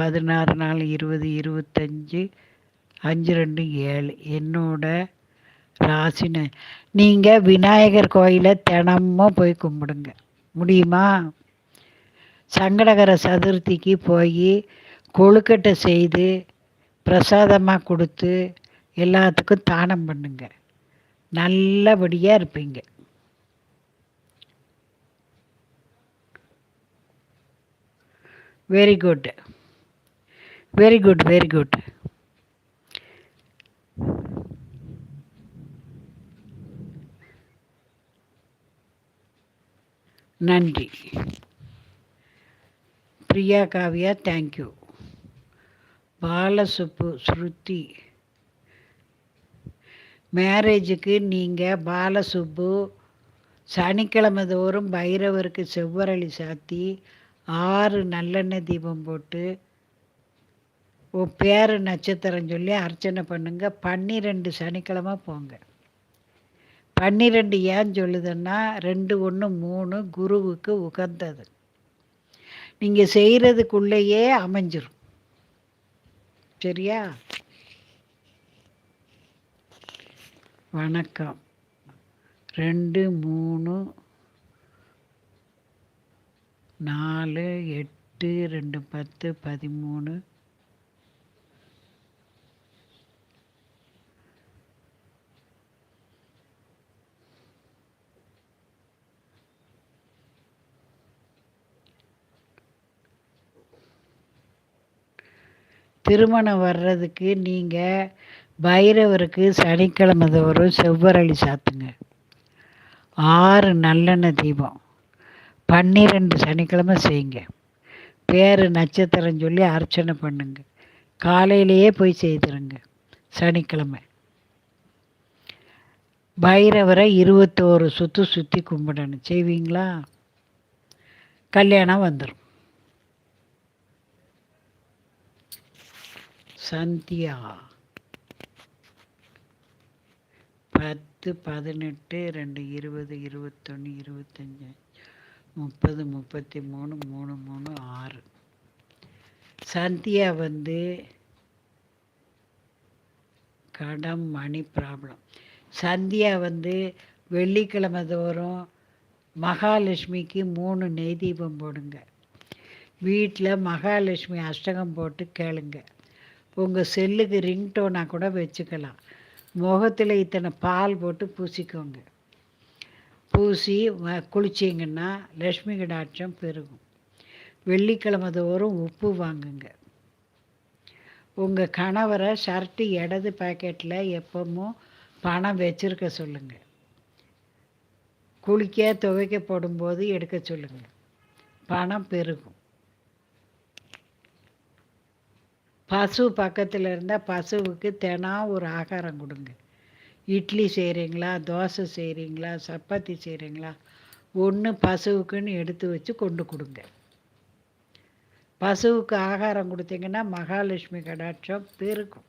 பதினாறு நாள் இருபது இருபத்தஞ்சி அஞ்சு ரெண்டு ஏழு. என்னோட ராசின நீங்கள் விநாயகர் கோயிலை தினமும் போய் கும்பிடுங்க. முடியுமா? சங்கடகர சதுர்த்திக்கு போய் கொழுக்கட்டை செய்து பிரசாதமாக கொடுத்து எல்லாத்துக்கும் தானம் பண்ணுங்க. நல்லபடியாக இருப்பீங்க. Very good very good very good நன்றி. Priya Kavya thank you Balasubbu Shruti. மேரேஜுக்கு நீங்கள் பாலசுப்பு சனிக்கிழமை தோறும் பைரவருக்கு செவ்வரளி சாத்தி ஆறு நல்லெண்ணெய் தீபம் போட்டு உன் பேர் நட்சத்திரம் சொல்லி அர்ச்சனை பண்ணுங்க. பன்னிரெண்டு சனிக்கிழமை போங்க. பன்னிரெண்டு ஏன் சொல்லுதுன்னா ரெண்டு ஒன்று மூணு குருவுக்கு உகந்தது. நீங்கள் செய்கிறதுக்குள்ளேயே அமைஞ்சிரும். சரியா? வணக்கம். ரெண்டு மூணு நாலு எட்டு ரெண்டு பத்து பதிமூணு திருமணம் வர்றதுக்கு நீங்கள் பைரவருக்கு சனிக்கிழமை தோறும் செவ்வரளி சாத்துங்க. ஆறு நல்லெண்ணெய் தீபம். பன்னிரெண்டு சனிக்கிழமை செய்யுங்க. பேர் நட்சத்திரம் சொல்லி அர்ச்சனை பண்ணுங்க. காலையிலேயே போய் செய்துருங்க. சனிக்கிழமை. பைரவரை இருபத்தோரு சுற்று சுற்றி கும்பிடணும். செய்வீங்களா? கல்யாணம் வந்துடும் சந்தியா. பத்து பதினெட்டு ரெண்டு இருபது இருபத்தொன்று இருபத்தஞ்சி முப்பது முப்பத்தி மூணு மூணு மூணு ஆறு. சந்தியா வந்து கடம் மணி ப்ராப்ளம் சந்தியா வந்து வெள்ளிக்கிழமை தோறும் மகாலட்சுமிக்கு மூணு நெய் தீபம் போடுங்க. வீட்டில் மகாலட்சுமி அஷ்டகம் போட்டு கேளுங்க. உங்கள் செல்லுக்கு ரிங்டோனாக கூட வச்சுக்கலாம். முகத்தில் இத்தனை பால் போட்டு பூசிக்கோங்க. பூசி குளிச்சிங்கன்னா லக்ஷ்மி கடாட்சம் பெருகும். வெள்ளிக்கிழமை தோறும் உப்பு வாங்குங்க. உங்கள் கணவரை ஷர்ட்டு இடது பேக்கெட்டில் எப்பவும் பணம் வச்சுருக்க சொல்லுங்கள் குளிக்க துவைக்க போடும்போது எடுக்க சொல்லுங்கள் பணம் பெருகும். பசு பக்கத்தில் இருந்தால் பசுவுக்கு தினம் ஒரு ஆகாரம் கொடுங்க. இட்லி செய்கிறீங்களா தோசை செய்கிறீங்களா சப்பாத்தி செய்கிறீங்களா ஒன்று பசுவுக்குன்னு எடுத்து வச்சு கொண்டு கொடுங்க. பசுவுக்கு ஆகாரம் கொடுத்தீங்கன்னா மகாலட்சுமி கடாட்சம் பெருக்கும்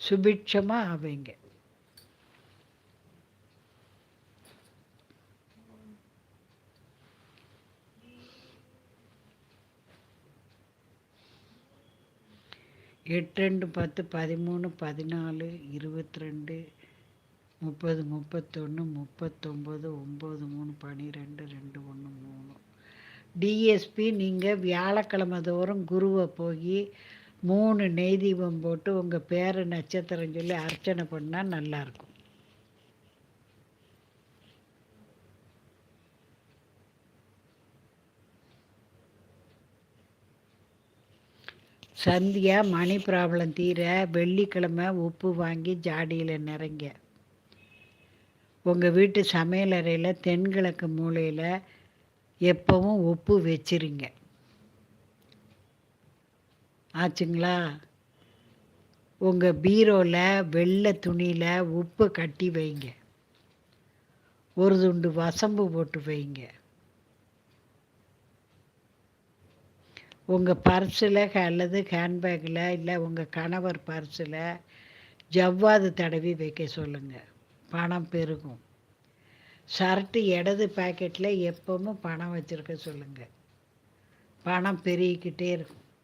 சுபிட்சமாக ஆவீங்க. எட்டு ரெண்டு பத்து பதிமூணு பதினாலு இருபத்தி ரெண்டு முப்பது முப்பத்தொன்று முப்பத்தொம்பது ஒம்பது மூணு பன்னிரெண்டு ரெண்டு ஒன்று மூணு. டிஎஸ்பி நீங்கள் வியாழக்கிழமை தோறும் குருவை போய் மூணு நெய் தீபம் போட்டு உங்கள் பேர் நட்சத்திரம் சொல்லி அர்ச்சனை பண்ணால் நல்லாயிருக்கும் சந்தியா மணி ப்ராப்ளம் தீர வெள்ளிக்கிழமை உப்பு வாங்கி ஜாடியில் நிறைங்க. உங்கள் வீட்டு சமையல் அறையில் தென்கிழக்கு மூலையில் எப்பவும் உப்பு வச்சிருங்க. ஆச்சுங்களா? உங்கள் பீரோவில் வெள்ளை துணியில் உப்பு கட்டி வைங்க. ஒரு துண்டு வசம்பு போட்டு வைங்க. உங்கள் பர்ஸில் அல்லது ஹேண்ட்பேக்கில் இல்லை உங்கள் கணவர் பர்ஸில் ஜவ்வாது தடவி வைக்க சொல்லுங்கள் பணம் பெருகும். ஷர்ட்டு இடது பாக்கெட்டில் எப்பவும் பணம் வச்சுருக்க சொல்லுங்கள் பணம் பெருகிக்கிட்டே இருக்கும்.